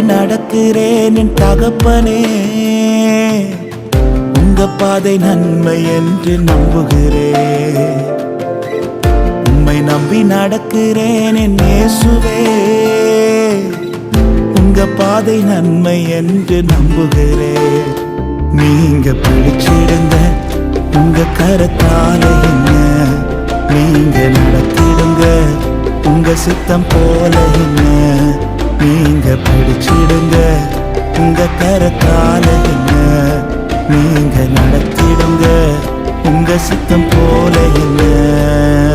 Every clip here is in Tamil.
நம்பி நடக்கிறேன் என் தகப்பனே. உங்க பாதை நன்மை என்று நம்புகிறேன். உம்மை நம்பி நடக்கிறேன் என் இயேசுவே. உங்க பாதை நன்மை என்று நம்புகிறேன். நீங்க பிடிச்சிடுங்க உங்க கரத்தால என்ன? நீங்க நடத்திடுங்க உங்க சித்தம் போல என்ன? நீங்க பிடிச்சிடுங்க. உங்க கரத்தால என்ன? நீங்க நடத்திடுங்க. உங்க சித்தம் போல என்ன?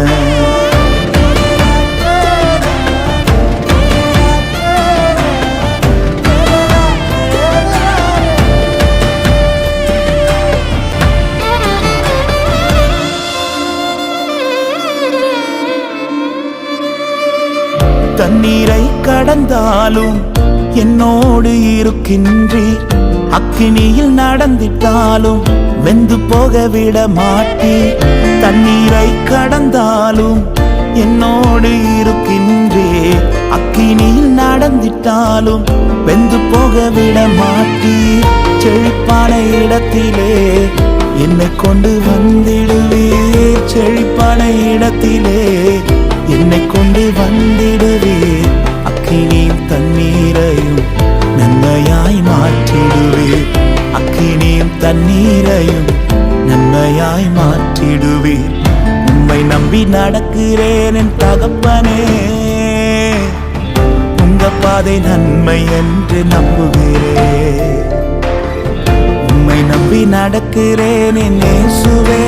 நடந்தாலும் என்னோடு இருக்கின்றீர். அக்கினியில் நடந்திட்டாலும் வெந்து போக விட மாட்டீர். தண்ணீரை கடந்தாலும் என்னோடு இருக்கின்றே அக்கினியில் நடந்திட்டாலும் வெந்து போக விட மாட்டீர். செழிப்பான இடத்திலே என்னை கொண்டு வந்திடுவீர். செழிப்பான இடத்திலே என்னை கொண்டு வந்திடுவே அக்கினியும் தண்ணீரையும் நன்மையாய் மாற்றிடுவே அக்கினியும் தண்ணீரையும் நன்மையாய் மாற்றிடுவே உம்மை நம்பி நடக்கிறேன் என் தகப்பனே உங்க பாதை நன்மை என்று நம்புகிறேன் உம்மை நம்பி நடக்கிறேன் என் இயேசுவே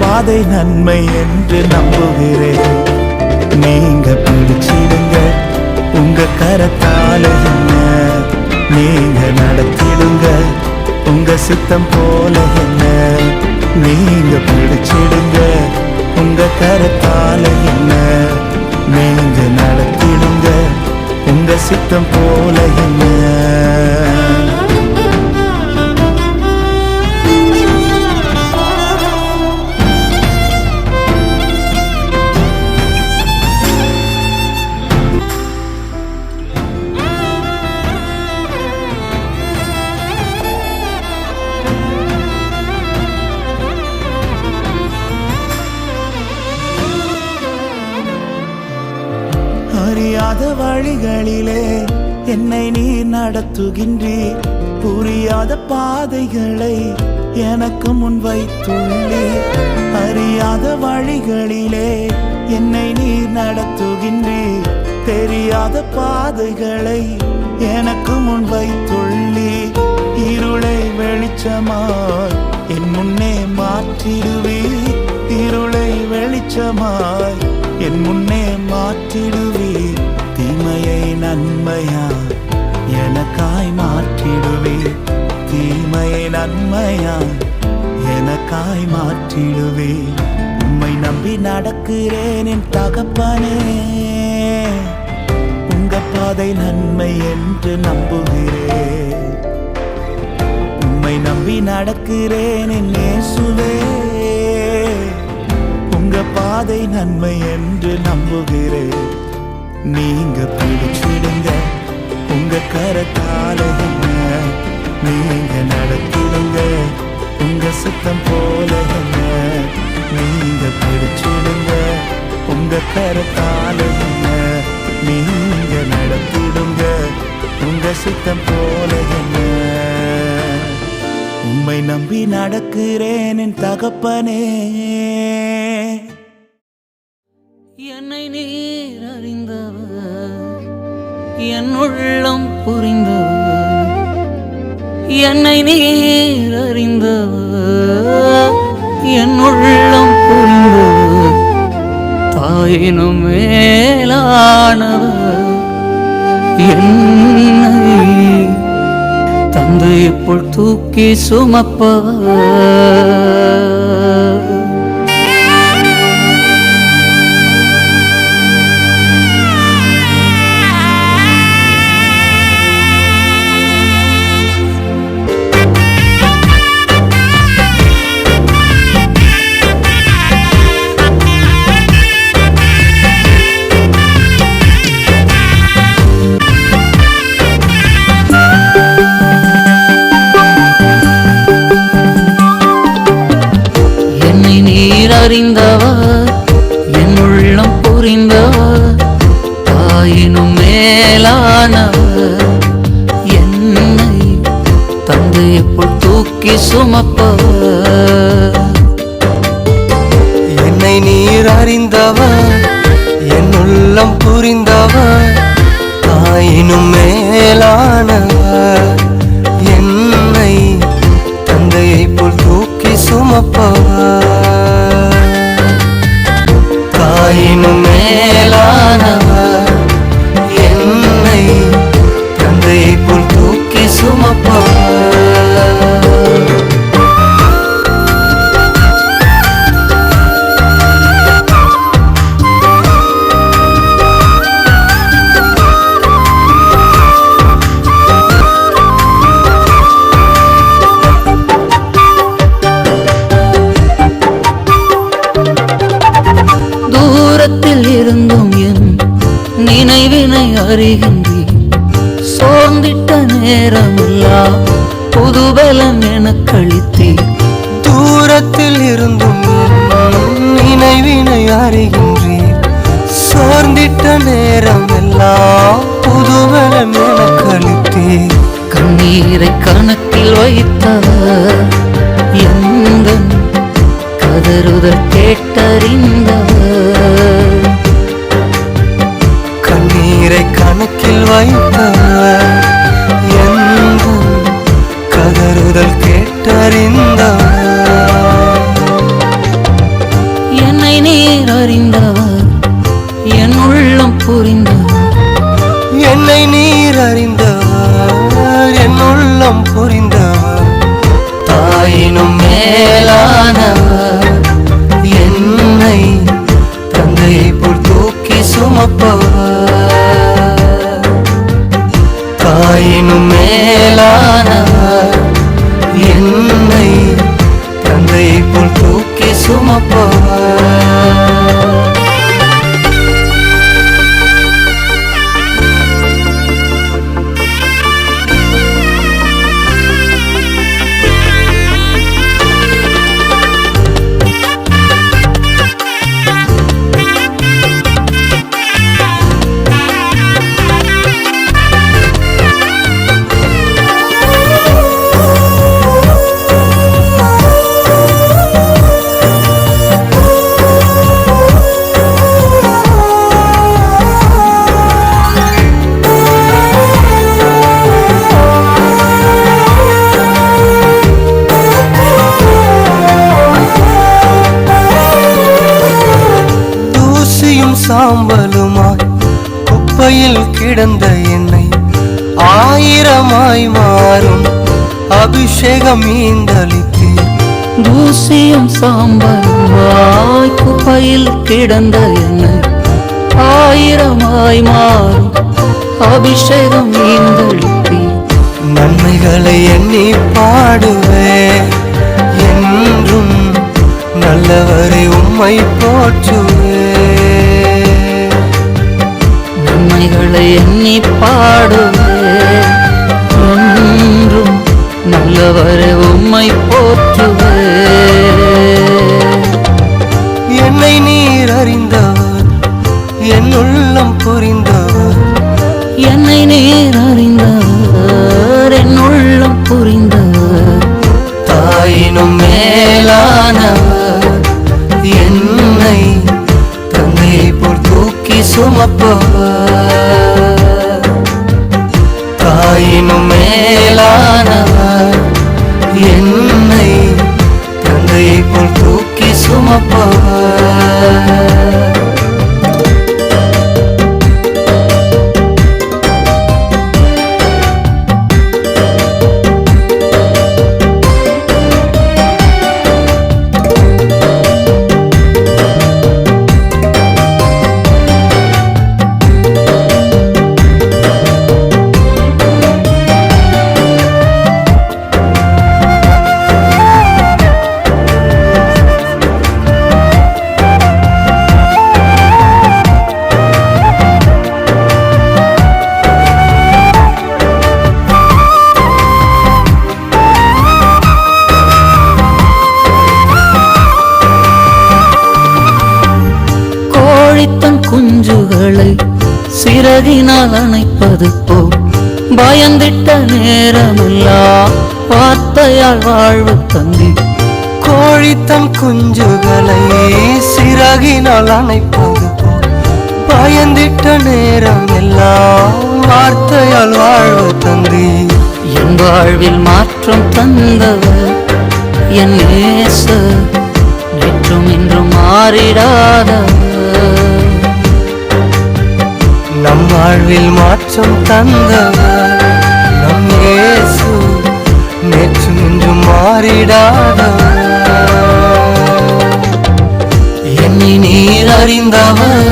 பாதை நன்மை என்று நம்புகிறேன் நீங்க பிடிச்சிடுங்க. உங்க கரத்தால என்ன? நீங்க நடத்திடுங்க. உங்க சித்தம் போல என்ன? நீங்க பிடிச்சிடுங்க. உங்க கரத்தால என்ன? நீங்க நடத்திடுங்க. உங்க சித்தம் போல என்ன? வழிகளிலே என்னை நீ நடத்துகின்றீர். புரியாத பாதைகளை எனக்கு முன் வைத்துள்ளீர். அறியாத வழிகளிலே என்னை நீர் நடத்துகின்றீர். தெரியாத பாதைகளை எனக்கு முன் வைத்துள்ளீர். இருளை வெளிச்சமாய் என் முன்னே மாற்றிடுவீர். இருளை வெளிச்சமாய் என் முன்னே மாற்றிடுவீர். தீமையை நன்மையா? எனக்காய் மாற்றிடுவே. தீமையை நன்மையா? எனக்காய் மாற்றிடுவே. உம்மை நம்பி நடக்கிறேன் என் தகப்பனே. உங்க பாதை நன்மை என்று நம்புகிறேன் உம்மை நம்பி நடக்கிறேன் என் நேசுவே உங்க பாதை நன்மை என்று நம்புகிறேன் நீங்க பிடிச்சிடுங்க. உங்க கரத்தால என்ன நீங்க நடத்திடுங்க. உங்க சுத்தம் போல என்ன நீங்க பிடிச்சிடுங்க. உங்க கரத்தால என்ன நீங்க நடத்திடுங்க. உங்க சுத்தம் போல என்ன உம்மை நம்பி நடக்கிறேன் என் தகப்பனே. பேர் அறிந்தவர் என் உள்ளம் புரிந்தவர். என்னை நீர் அறிந்தவர். என் உள்ளம் புரிந்தவர். தாயினும் மேலானவர். என்னை தந்தை போல் தூக்கி சுமப்பவர். நீர் அறிந்தவர் என் உள்ளம் புரிந்தவர் தாயினும் மேலானவர். என்னை தந்தையை போல் தூக்கி சுமப்பவர். என்னை நீர் அறிந்தவர் என் உள்ளம் புரிந்தவர் தாயினும் மேலானவர். என்னை தந்தையைப் போல் தூக்கி சுமப்பவர். தாயினும் மேலானவர். என்னை தந்தையை போல் தூக்கி சுமப்பவர். தூரத்தில் இருந்தும் நினைவினை அறிகின்றீர் சோர்ந்திட்ட நேரம் எல்லாம் புதுவலம் எனக்கு அளித்தீர் கண்ணீரை கணக்கில் வைத்தவர் எந்த கதறுதல் கேட்டறிந்தவர் என் உள்ளம் புரிந்தவர் என்னை நீர் அறிந்தவர் என் உள்ளம் புரிந்தவர் தாயினும் மேலானவர் என்னை தந்தையை போல் தூக்கி சுமப்பவர். தாயினும் மேலானவர் என்னை தந்தையை போல் தூக்கி சுமப்பவர். சாம்பலுமாய் குப்பையில் கிடந்த என்னை ஆயிரமாய் மாறும் அபிஷேகம் ஈந்தளித்தீர் தூசியும் சாம்பலுமாய் குப்பையில் கிடந்த என்னை ஆயிரமாய் மாறும் அபிஷேகம் ஈந்தளித்தீர் நன்மைகளை எண்ணி பாடுவே என்றும் நல்லவரை உம்மை போற்றுவே. நன்மைகளை எண்ணி பாடுவே என்றும் நல்லவரே உம்மை போற்றுவே என்னை நீர் அறிந்தவர் என் உள்ளம் புரிந்தவர். என்னை நீர் அறிந்தவர் என் உள்ளம் புரிந்தவர். தாயினும் மேலானவர் என்னை தந்தையை போல் தூக்கி சுமப்பவர். என்னை தந்தையை போல் தூக்கி சுமப்பவர் சிறகினால் அணைப்பது போல் பயந்திட்ட நேரமெல்லாம் வார்த்தையால் வாழ்வு தந்தி. கோழித்தம் குஞ்சுகளை சிறகினால் அணைப்பது போல் பயந்திட்ட நேரம் எல்லாம் வார்த்தையால் வாழ்வு தந்தி. என் வாழ்வில் மாற்றம் தந்தவர் என் நேச நேற்றும் இன்றும் மாறிடாதவர். நம் வாழ்வில் மாற்றம் தந்தவர் நம் இயேசு. நேற்று நின்று மாறிடாதவர். என்னை நீர் அறிந்தவர்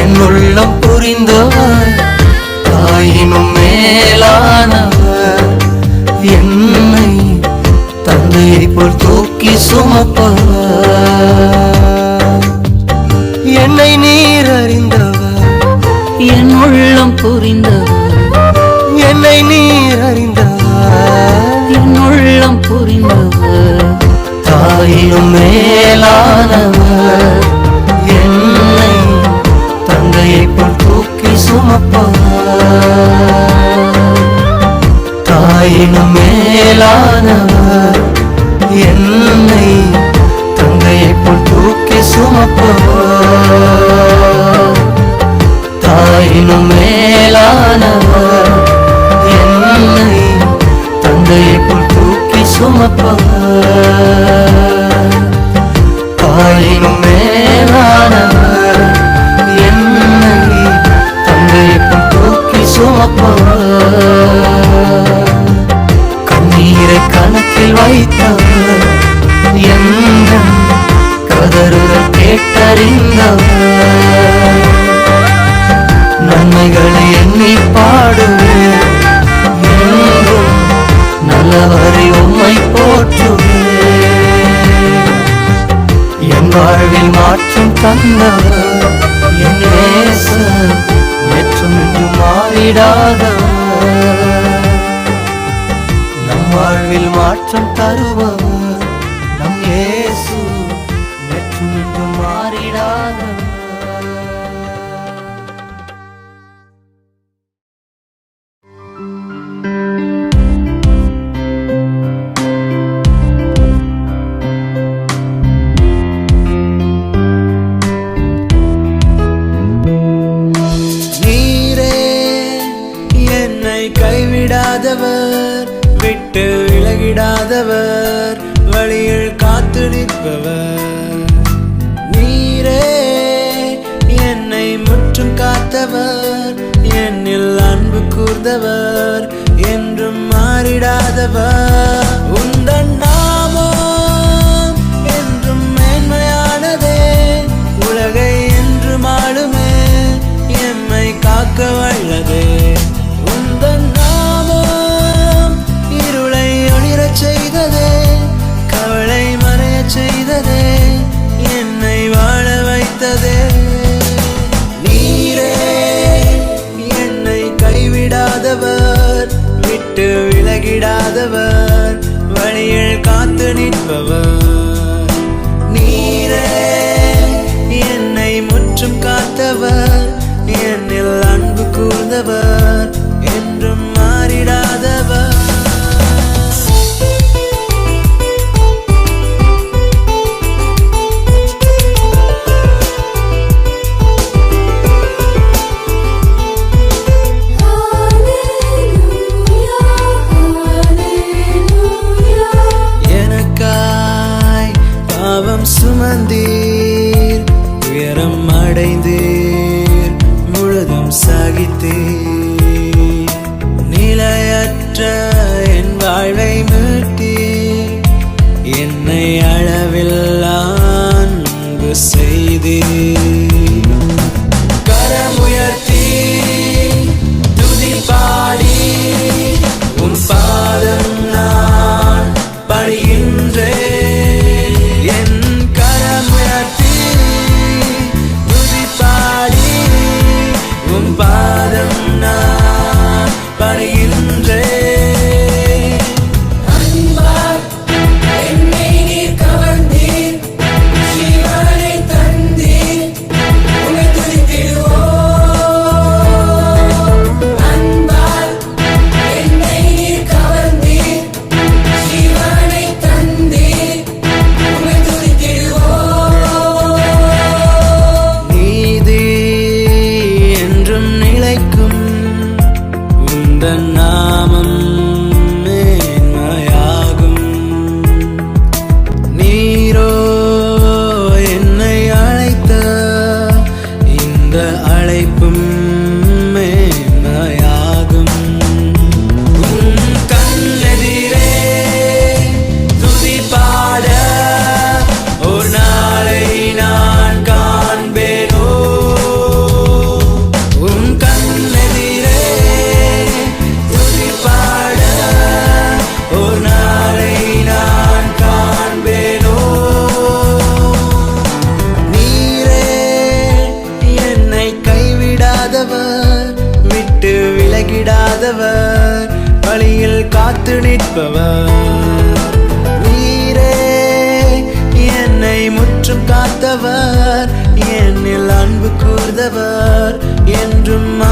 என் உள்ளம் புரிந்தவர் தாயினும் மேலானவர். என்னை தந்தையை போல் தூக்கி சுமப்பவர். உள்ளம் புரிந்தவர் என்னை நீர் அறிந்தவர் என் உள்ளம் புரிந்தவர் தாயினும் மேலானவர். என்னை தந்தையை போல் தூக்கி சுமப்பவர். தாயினும் மேலானவர். என்னை தந்தையை போல் தூக்கி சுமப்பவர். தாயினும் மேலானவர். என்னை தந்தையை போல் தூக்கி சுமப்பவர். தாயினும் மேலானவர். என்னை தந்தையை போல் தூக்கி சுமப்பவர். கண்ணீரை கணக்கில் வைத்தவர். எந்த கதறுதல் கேட்டறிந்தவர். நன்மைகளை எண்ணி பாடுவேன் நல்லவரை உம்மை போற்றுவேன் என் வாழ்வில் மாற்றம் தந்தவர் என் நேசர் நேற்றும் இன்று மாறிடாதவர். நம் வாழ்வில் மாற்றம் தருபவர். காத்து நீரே என்னை முற்றும் காத்தவர். என்னில் அன்பு கூர்ந்தவர் என்றும் மாறிடாதவர். நிற்பவர். நீரே என்னை முற்றும் காத்தவர். என்னில் அன்பு கூர்ந்தவர். என்றும்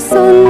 சொன்ன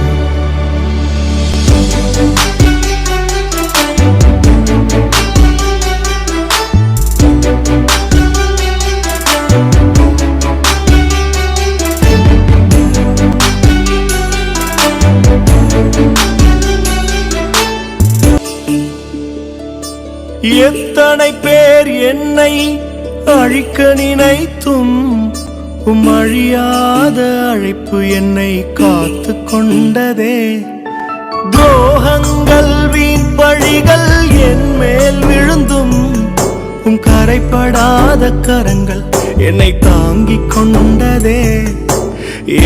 அத்தனை பேர் என்னை அழிக்க நினைத்தும் உம் அழியாத அழைப்பு என்னை காத்து கொண்டதே. துரோகங்கள் வீண் பழிகள் என் மேல் விழுந்தும் உம் கரைப்படாத கரங்கள் என்னை தாங்கிக் கொண்டதே.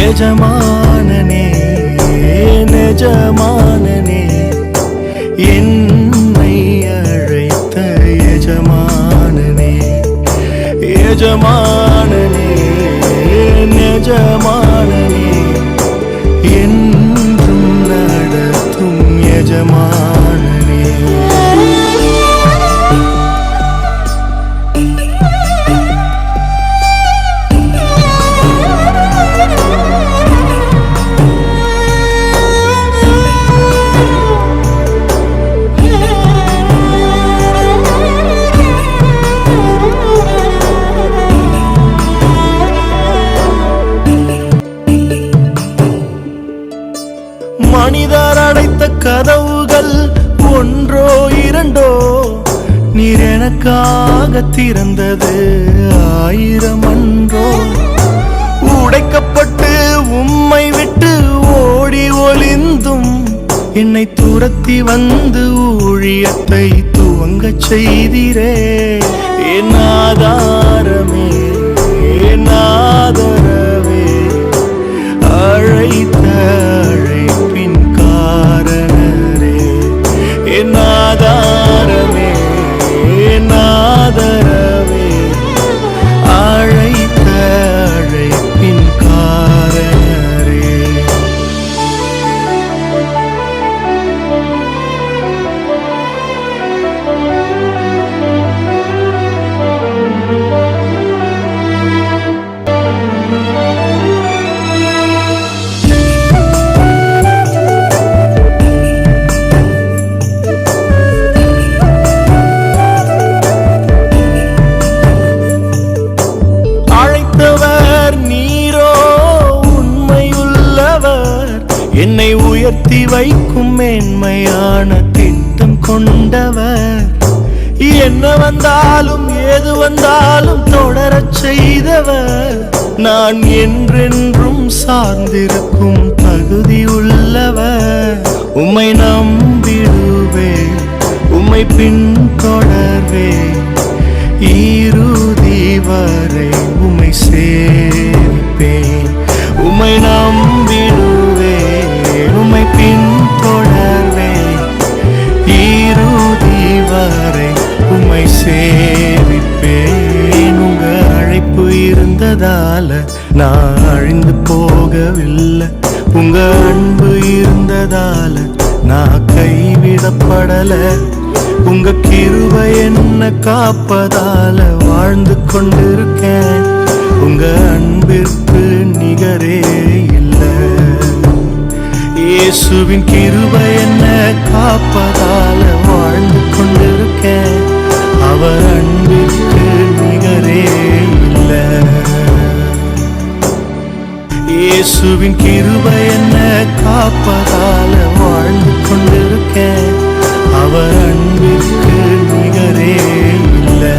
எஜமானனே நெஜமானனே என் எஜமானனே நெஜமானனே அடைத்த கதவுகள் ஒன்றோ இரண்டோ நீர் எனக்காக திறந்தது ஆயிரம் அன்றோ உடைக்கப்பட்டு உம்மை விட்டு ஓடி ஒளிந்தும் என்னை துரத்தி வந்து ஊழியத்தை துவங்கச் செய்திரே. என் ஆதாரமே என் ஆதாரம். கொண்டவர். என்ன வந்தாலும் ஏது வந்தாலும் தொடரச் செய்தவர். நான் என்றென்றும் சார்ந்திருக்கும் தகுதி உள்ளவர். உம்மை நம்பிடுவே உம்மை பின்தொடர்வே ஈருதி வரை உம்மை சேர்ப்பேன் உம்மை நம்ப நான் அழிந்து போகவில்லை. உங்க அன்பு இருந்ததால நான் கைவிடப்படல. உங்க கிருபை என்ன காப்பதால வாழ்ந்து கொண்டிருக்கேன். உங்க அன்பிற்கு நிகரே இல்லை. இயேசுவின் கிருபை என்ன காப்பதால வாழ்ந்து கொண்டிருக்கேன். அவர் அன்பு இயேசுவின் கிருபை என்ன காப்பதால வாழ்ந்து கொண்டிருக்கேன். அவர் அன்பிற்கு நிகரே இல்லை.